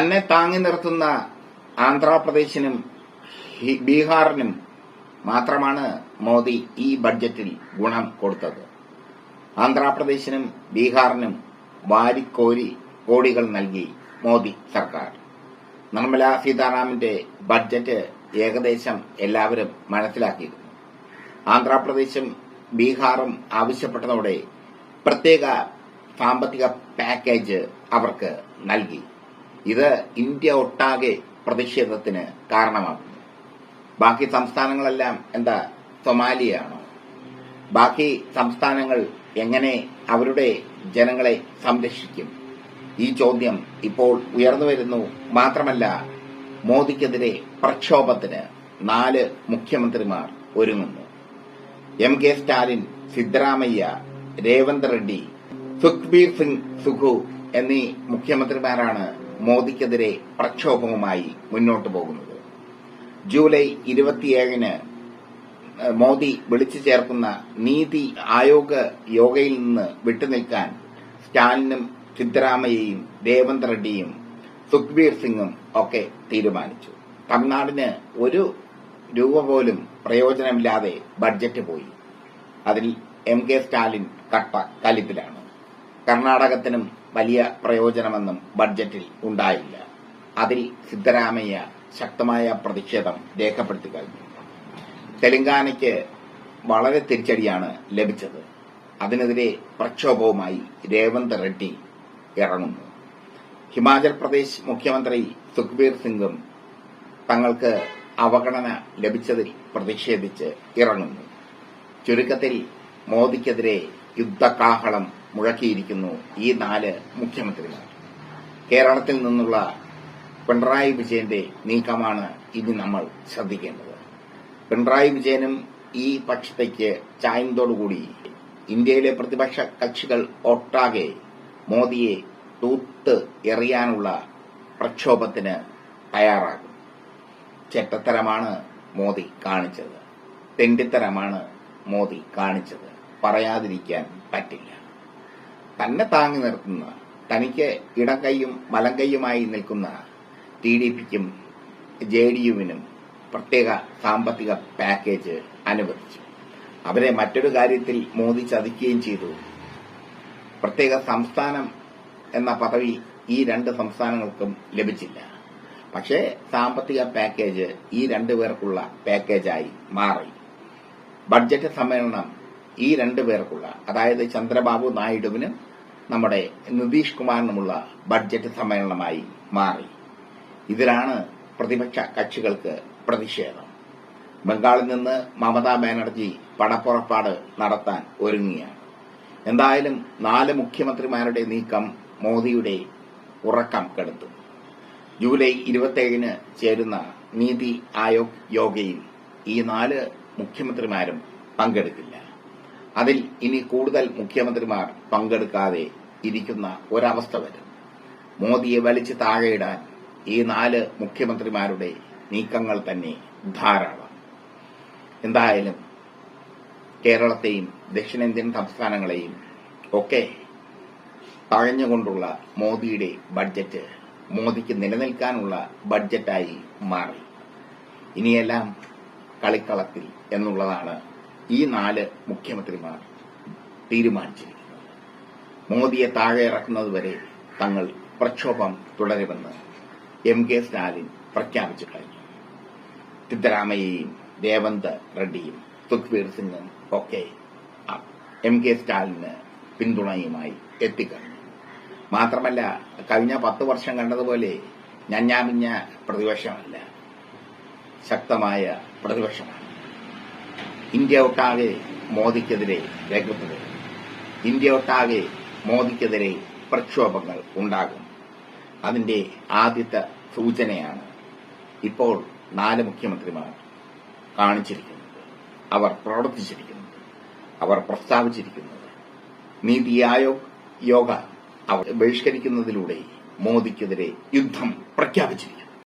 തന്നെ താങ്ങി നിർത്തുന്ന ആന്ധ്രാപ്രദേശിനും ബീഹാറിനും മാത്രമാണ് മോദി ഈ ബഡ്ജറ്റിൽ ഗുണം കൊടുത്തത്. ആന്ധ്രാപ്രദേശിനും ബീഹാറിനും വാരിക്കോരി കോടികൾ നൽകി മോദി സർക്കാർ. നിർമ്മല സീതാരാമന്റെ ബഡ്ജറ്റ് ഏകദേശം എല്ലാവരും മനസ്സിലാക്കിയിരുന്നു. ആന്ധ്രാപ്രദേശും ബീഹാറും ആവശ്യപ്പെട്ടതോടെ പ്രത്യേക സാമ്പത്തിക പാക്കേജ് അവർക്ക് നൽകി. ഇത് ഇന്ത്യ ഒട്ടാകെ പ്രതിഷേധത്തിന് കാരണമാകുന്നു. ബാക്കി സംസ്ഥാനങ്ങളെല്ലാം എന്താ സൊമാലിയാണോ. ബാക്കി സംസ്ഥാനങ്ങൾ എങ്ങനെ അവരുടെ ജനങ്ങളെ സംരക്ഷിക്കും? ഈ ചോദ്യം ഇപ്പോൾ ഉയർന്നു വരുന്നു. മാത്രമല്ല മോദിക്കെതിരെ പ്രക്ഷോഭത്തിന് നാല് മുഖ്യമന്ത്രിമാർ ഒരുങ്ങുന്നു. എം കെ സ്റ്റാലിൻ സിദ്ധരാമയ്യ രേവന്ത് റെഡ്ഡി സുഖ്ബീർ സിംഗ് സുഖു എന്നീ മുഖ്യമന്ത്രിമാരാണ് മോദിക്കെതിരെ പ്രക്ഷോഭവുമായി മുന്നോട്ടു പോകുന്നത്. ജൂലൈ ഇരുപത്തിയേഴിന് മോദി വിളിച്ചു ചേർക്കുന്ന നീതി ആയോഗ് യോഗയിൽ നിന്ന് വിട്ടുനിൽക്കാൻ സ്റ്റാലിനും സിദ്ധരാമയ്യയും രേവന്ത് റെഡ്ഡിയും സുഖ്ബീർ സിംഗും ഒക്കെ തീരുമാനിച്ചു. തമിഴ്നാടിന് ഒരു രൂപ പോലും പ്രയോജനമില്ലാതെ ബഡ്ജറ്റ് പോയി. അതിൽ എം കെ സ്റ്റാലിൻ കട്ട കലിപ്പിലാണ്. കർണാടകത്തിനും വലിയ പ്രയോജനമെന്നും ബഡ്ജറ്റിൽ ഉണ്ടായില്ല. അതിൽ സിദ്ധരാമയ്യ ശക്തമായ പ്രതിഷേധം രേഖപ്പെടുത്തി കഴിഞ്ഞു. തെലങ്കാനയ്ക്ക് വളരെ തിരിച്ചടിയാണ് ലഭിച്ചത്. അതിനെതിരെ പ്രക്ഷോഭവുമായി രേവന്ത് റെഡ്ഡി ഇറങ്ങുന്നു. ഹിമാചൽ പ്രദേശ് മുഖ്യമന്ത്രി സുഖ്ബീർ സിംഗും തങ്ങൾക്ക് അവഗണന ലഭിച്ചതിൽ പ്രതിഷേധിച്ച് ഇറങ്ങുന്നു. ചുരുക്കത്തിൽ മോദിക്കെതിരെ യുദ്ധകാഹളം മുഴക്കിയിരിക്കുന്നു ഈ നാല് മുഖ്യമന്ത്രിമാർ. കേരളത്തിൽ നിന്നുള്ള പിണറായി വിജയന്റെ നീക്കമാണ് ഇനി നമ്മൾ ശ്രദ്ധിക്കേണ്ടത്. പിണറായി വിജയനും ഈ പക്ഷത്തേക്ക് ചായുന്നതോടുകൂടി ഇന്ത്യയിലെ പ്രതിപക്ഷ കക്ഷികൾ ഒട്ടാകെ മോദിയെ തൂത്ത് എറിയാനുള്ള പ്രക്ഷോഭത്തിന് തയ്യാറാകും. ചെറ്റത്തരമാണ് മോദി കാണിച്ചത്. തെണ്ടിത്തരമാണ് മോദി കാണിച്ചത്. പറയാതിരിക്കാൻ പറ്റില്ല. തന്നെ താങ്ങി നിർത്തുന്ന തനിക്ക് ഇടംകൈയും വലംകൈയുമായി നിൽക്കുന്ന ടി ഡി പിക്കും ജെ ഡി യുവിനും പ്രത്യേക സാമ്പത്തിക പാക്കേജ് അനുവദിച്ചു. അവരെ മറ്റൊരു കാര്യത്തിൽ മോദി ചതിക്കുകയും ചെയ്തു. പ്രത്യേക സംസ്ഥാനം എന്ന പദവി ഈ രണ്ട് സംസ്ഥാനങ്ങൾക്കും ലഭിച്ചില്ല. പക്ഷേ സാമ്പത്തിക പാക്കേജ് ഈ രണ്ടു പേർക്കുള്ള പാക്കേജായി മാറി. ബഡ്ജറ്റ് സമ്മേളനം ഈ രണ്ടു പേർക്കുള്ള അതായത് ചന്ദ്രബാബു നായിഡുവിനും നമ്മുടെ നിതീഷ് കുമാറിനുമുള്ള ബഡ്ജറ്റ് സമ്മേളനമായി മാറി. ഇതിലാണ് പ്രതിപക്ഷ കക്ഷികൾക്ക് പ്രതിഷേധം. ബംഗാളിൽ നിന്ന് മമതാ ബാനർജി പണപ്പുറപ്പാട് നടത്താൻ ഒരുങ്ങിയാണ് എന്തായാലും നാല് മുഖ്യമന്ത്രിമാരുടെ നീക്കം മോദിയുടെ ഉറക്കം കെടുത്തു. ജൂലൈ ഇരുപത്തിയേഴിന് ചേരുന്ന നീതി ആയോഗ് യോഗയിൽ ഈ നാല് മുഖ്യമന്ത്രിമാരും പങ്കെടുക്കില്ല. അതിൽ ഇനി കൂടുതൽ മുഖ്യമന്ത്രിമാർ പങ്കെടുക്കാതെ ഇരിക്കുന്ന ഒരവസ്ഥ വരും. മോദിയെ വലിച്ചു താഴെയിടാൻ ഈ നാല് മുഖ്യമന്ത്രിമാരുടെ നീക്കങ്ങൾ തന്നെ ധാരാളം. എന്തായാലും കേരളത്തെയും ദക്ഷിണേന്ത്യൻ സംസ്ഥാനങ്ങളെയും ഒക്കെ തഴഞ്ഞുകൊണ്ടുള്ള മോദിയുടെ ബഡ്ജറ്റ് മോദിക്ക് നിലനിൽക്കാനുള്ള ബഡ്ജറ്റായി മാറി. ഇനിയെല്ലാം കളിക്കളത്തിൽ എന്നുള്ളതാണ് ഈ നാല് മുഖ്യമന്ത്രിമാർ തീരുമാനിച്ചിരിക്കുന്നത്. മോദിയെ താഴെ ഇറക്കുന്നതുവരെ തങ്ങൾ പ്രക്ഷോഭം തുടരുമെന്ന് എം കെ സ്റ്റാലിൻ പ്രഖ്യാപിച്ചു കഴിഞ്ഞു. സിദ്ധരാമയ്യയും രേവന്ത് റെഡ്ഡിയും സുഖ്വീർ സിംഗും ഒക്കെ എം കെ സ്റ്റാലിന് പിന്തുണയുമായി എത്തിക്കഴിഞ്ഞു. മാത്രമല്ല കഴിഞ്ഞ പത്ത് വർഷം കണ്ടതുപോലെ ഞഞ്ഞാമിഞ്ഞ പ്രതിപക്ഷമല്ല ശക്തമായ പ്രതിപക്ഷമാണ്. ഇന്ത്യ ഒട്ടാകെ മോദിക്കെതിരെ വരും ഇന്ത്യ ഒട്ടാകെ മോദിക്കെതിരെ പ്രക്ഷോഭങ്ങൾ ഉണ്ടാകും. അതിന്റെ ആദ്യത്തെ സൂചനയാണ് ഇപ്പോൾ നാല് മുഖ്യമന്ത്രിമാർ കാണിച്ചിരിക്കുന്നത്. അവർ പ്രവർത്തിച്ചിരിക്കുന്നത്. അവർ പ്രസ്താവിച്ചിരിക്കുന്നത്. നീതി ആയോഗ് യോഗ അവർ ബഹിഷ്കരിക്കുന്നതിലൂടെ മോദിക്കെതിരെ യുദ്ധം പ്രഖ്യാപിച്ചിരിക്കുന്നു.